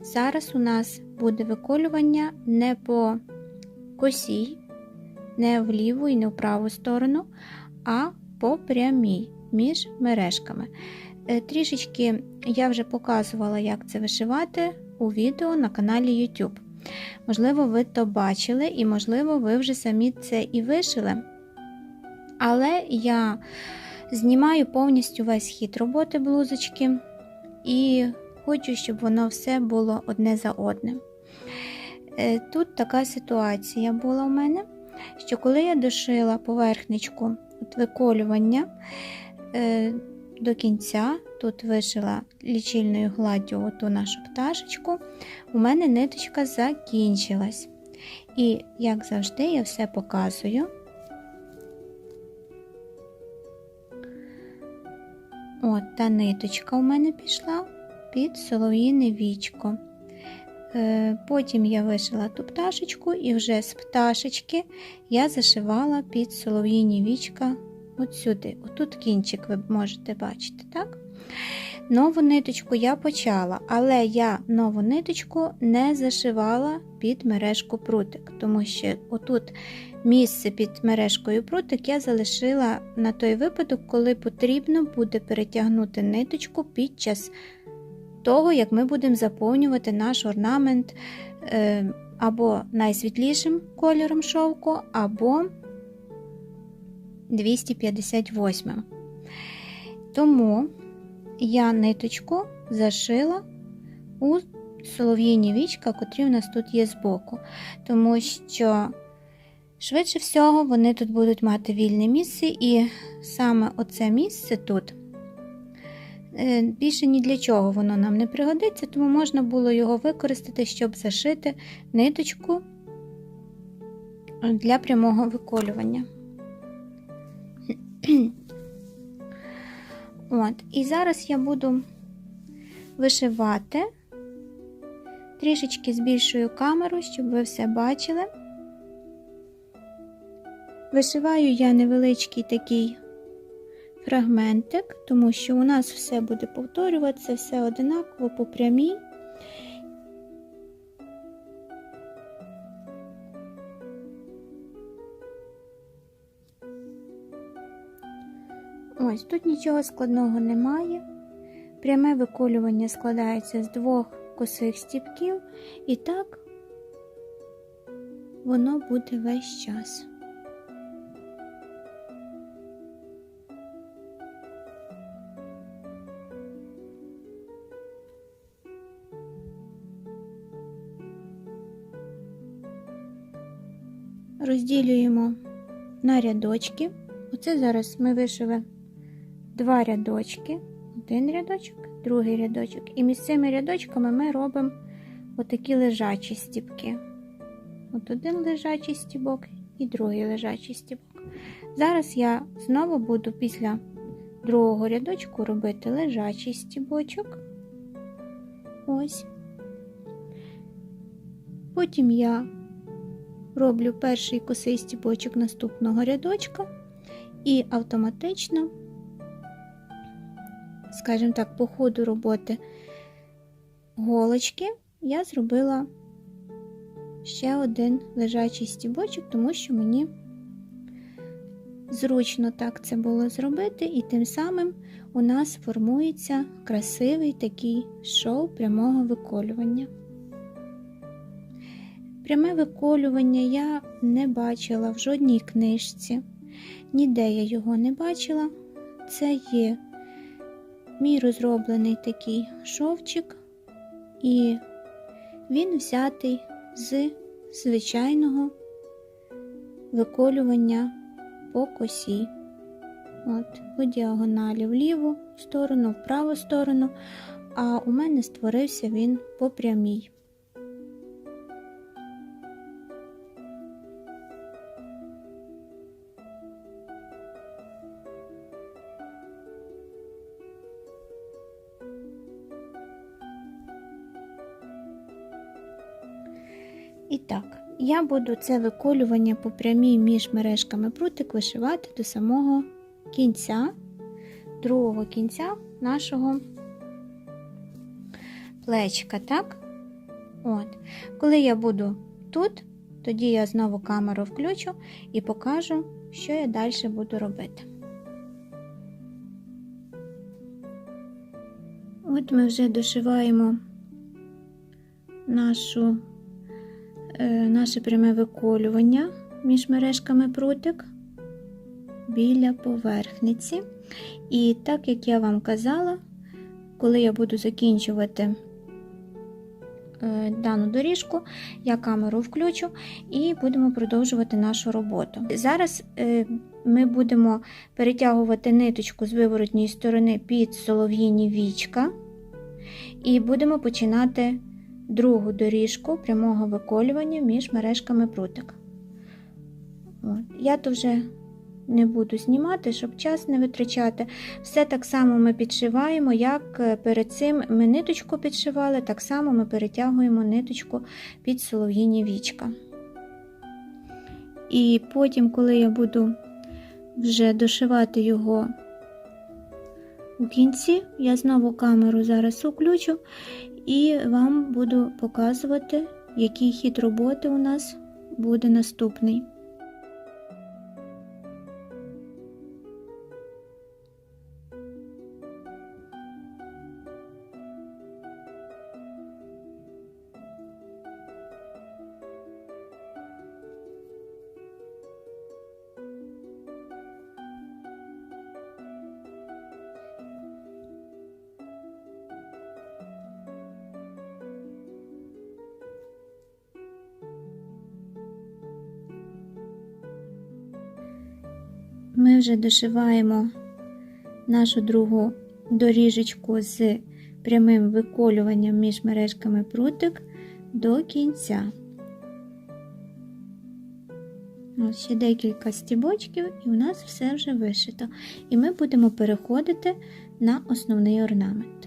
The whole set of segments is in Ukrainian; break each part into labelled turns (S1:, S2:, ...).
S1: зараз у нас буде виколювання не по косій, не в ліву і не в праву сторону, а по прямій між мережками. Е, Трішечки я вже показувала, як це вишивати у відео на каналі YouTube. Можливо, ви то бачили, і, можливо, ви вже самі це і вишили. Але я знімаю повністю весь хід роботи блузочки і хочу, щоб воно все було одне за одним. Е, Тут така ситуація була у мене, що коли я дошила поверхничку от виколювання е, до кінця, тут вишила лічильною гладдю оту нашу пташечку, у мене ниточка закінчилась. І, як завжди, я все показую. От та ниточка у мене пішла під солов'їне вічко. Е, Потім я вишила ту пташечку, і вже з пташечки я зашивала під солов'їні вічка от сюди. Отут кінчик ви можете бачити, так? Нову ниточку я почала, але я нову ниточку не зашивала під мережку прутик, тому що отут місце під мережкою прутик я залишила на той випадок, коли потрібно буде перетягнути ниточку під час того, як ми будемо заповнювати наш орнамент е, або найсвітлішим кольором шовку, або 258. Тому я ниточку зашила у солов'їні вічка, котрі у нас тут є збоку. Тому що, швидше всього, вони тут будуть мати вільне місце, і саме оце місце тут. Е, Більше ні для чого воно нам не пригодиться, тому можна було його використати, щоб зашити ниточку для прямого виколювання. От, і зараз я буду вишивати трішечки збільшую камеру, щоб ви все бачили. Вишиваю я невеличкий такий фрагментик, тому що у нас все буде повторюватися, все одинаково по прямій. Ось тут нічого складного немає. Пряме виколювання складається з двох косих стіпків, і так воно буде весь час. Розділюємо на рядочки. Оце зараз ми вишили два рядочки, один рядочок, другий рядочок. І між цими рядочками ми робимо отакі лежачі стібки. От один лежачий стібок і другий лежачий стібок. Зараз я знову буду після другого рядочку робити лежачий стібочок. Ось. Потім я роблю перший косий стібочок наступного рядочка і автоматично скажімо так, по ходу роботи голочки я зробила ще один лежачий стібочок, тому що мені зручно так це було зробити, і тим самим у нас формується красивий такий шоу прямого виколювання. Пряме виколювання я не бачила в жодній книжці, ніде я його не бачила. Це є мій розроблений такий шовчик, і він взятий з звичайного виколювання по косі. От, по діагоналі в ліву сторону, в праву сторону, а у мене створився він по прямій. І так, я буду це виколювання по прямій між мережками прутик вишивати до самого кінця, другого кінця нашого плечка, так? От. Коли я буду тут, тоді я знову камеру включу і покажу, що я далі буду робити. От ми вже дошиваємо нашу, наше пряме виколювання між мережками прутик біля поверхниці. І так як я вам казала, коли я буду закінчувати е, дану доріжку, я камеру включу і будемо продовжувати нашу роботу. Зараз е, ми будемо перетягувати ниточку з виворотньої сторони під солов'їні вічка, і будемо починати другу доріжку прямого виколювання між мережками прутик. Я то вже не буду знімати, щоб час не витрачати. Все так само ми підшиваємо, як перед цим ми ниточку підшивали, так само ми перетягуємо ниточку під солов'їні вічка. І потім, коли я буду вже дошивати його у кінці, я знову камеру зараз включу і вам буду показувати, який хід роботи у нас буде наступний. Ми вже дошиваємо нашу другу доріжечку з прямим виколюванням між мережками прутик до кінця. Ось ще декілька стібочків, і у нас все вже вишито. І ми будемо переходити на основний орнамент.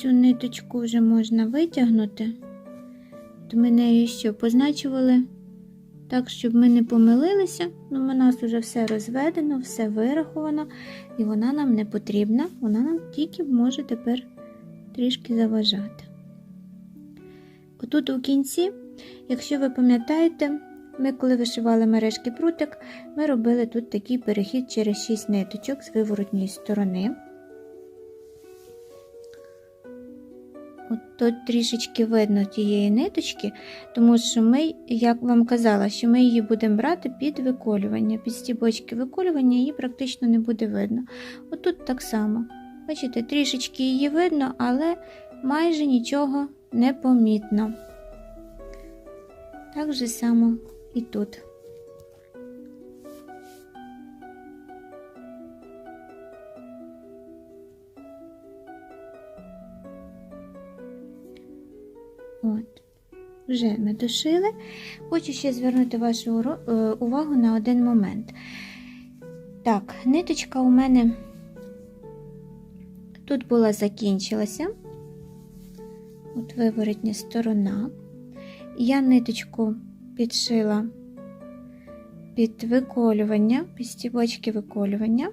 S1: Цю ниточку вже можна витягнути, то ми нею що позначували так, щоб ми не помилилися. Ну, у нас вже все розведено, все вираховано, і вона нам не потрібна, вона нам тільки може тепер трішки заважати. Отут у кінці, якщо ви пам'ятаєте, ми, коли вишивали мережки прутик, ми робили тут такий перехід через 6 ниточок з виворотньої сторони. От тут трішечки видно тієї ниточки, тому що ми, як вам казала, що ми її будемо брати під виколювання, під стібочки виколювання її практично не буде видно. От тут так само. Бачите, трішечки її видно, але майже нічого не помітно. Так же само і тут. Вже ми дошили. Хочу ще звернути вашу е, увагу на один момент. Так, ниточка у мене тут була закінчилася. От виворотня сторона. Я ниточку підшила під виколювання, під стібочки виколювання.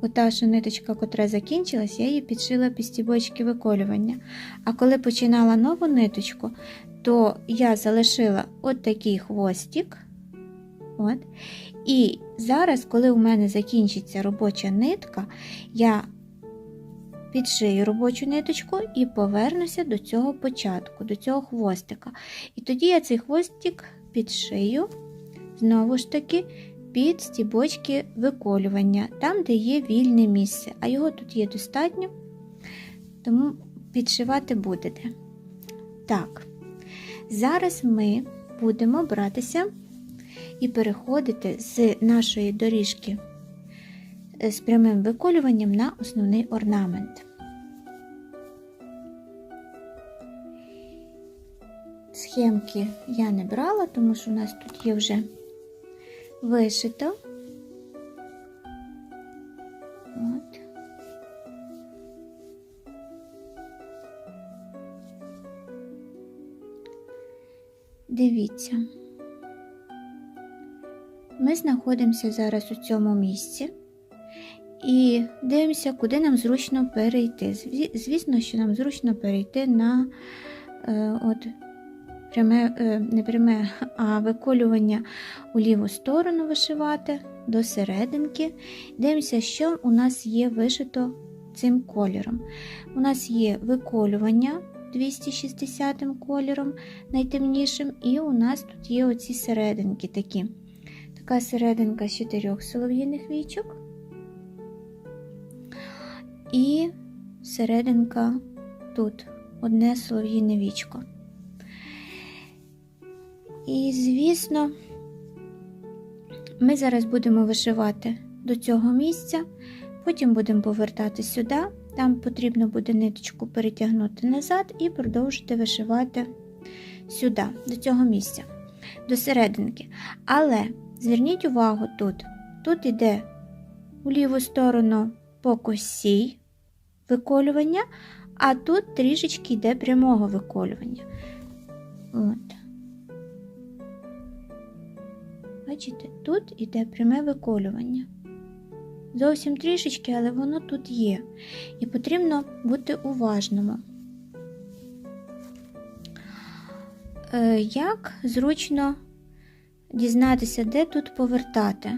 S1: Ота що ниточка, котра закінчилась, я її підшила під стібочки виколювання. А коли починала нову ниточку, то я залишила от такий хвостик. От. І зараз, коли у мене закінчиться робоча нитка, я підшию робочу ниточку і повернуся до цього початку, до цього хвостика. І тоді я цей хвостик підшию, знову ж таки, під стібочки виколювання, там, де є вільне місце, а його тут є достатньо, тому підшивати будете. Так, зараз ми будемо братися і переходити з нашої доріжки е, з прямим виколюванням на основний орнамент. Схемки я не брала, тому що у нас тут є вже вишито. Дивіться. Ми знаходимося зараз у цьому місці і дивимося, куди нам зручно перейти. Звісно, що нам зручно перейти на е, от, пряме, е, не пряме, а виколювання у ліву сторону вишивати до серединки. Дивимося, що у нас є вишито цим кольором. У нас є виколювання 260 кольором, найтемнішим, і у нас тут є оці серединки такі. Така серединка з чотирьох солов'їних вічок. І серединка тут одне солов'їне вічко. І, звісно, ми зараз будемо вишивати до цього місця, потім будемо повертати сюди. Там потрібно буде ниточку перетягнути назад і продовжити вишивати сюди, до цього місця, до серединки. Але зверніть увагу тут. Тут йде у ліву сторону по косі виколювання, а тут трішечки йде прямого виколювання. От. Бачите, тут іде пряме виколювання. Зовсім трішечки, але воно тут є. І потрібно бути уважними. Е, Як зручно дізнатися, де тут повертати?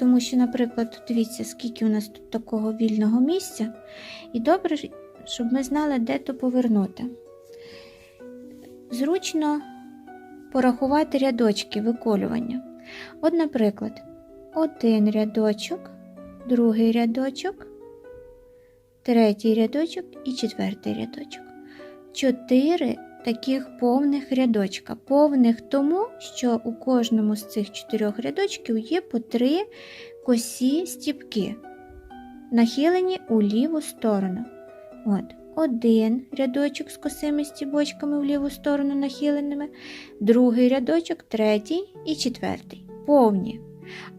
S1: Тому що, наприклад, дивіться, скільки у нас тут такого вільного місця, і добре, щоб ми знали, де то повернути. Зручно порахувати рядочки виколювання. От, наприклад, один рядочок, другий рядочок, третій рядочок і четвертий рядочок. Чотири таких повних рядочка. Повних тому, що у кожному з цих чотирьох рядочків є по три косі стіпки, нахилені у ліву сторону. От, один рядочок з косими стібочками в ліву сторону нахиленими, другий рядочок, третій і четвертий. Повні.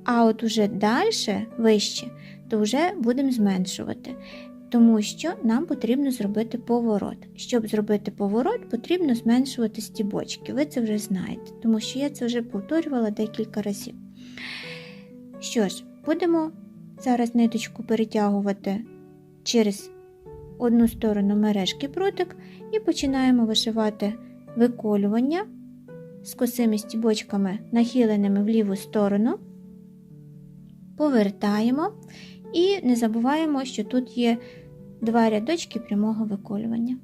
S1: А от уже далі, вище, то вже будемо зменшувати. Тому що нам потрібно зробити поворот. Щоб зробити поворот, потрібно зменшувати стібочки. Ви це вже знаєте, тому що я це вже повторювала декілька разів. Що ж, будемо зараз ниточку перетягувати через одну сторону мережки прутик і починаємо вишивати виколювання з косими стібочками, нахиленими в ліву сторону. Повертаємо і не забуваємо, що тут є два рядочки прямого виколювання.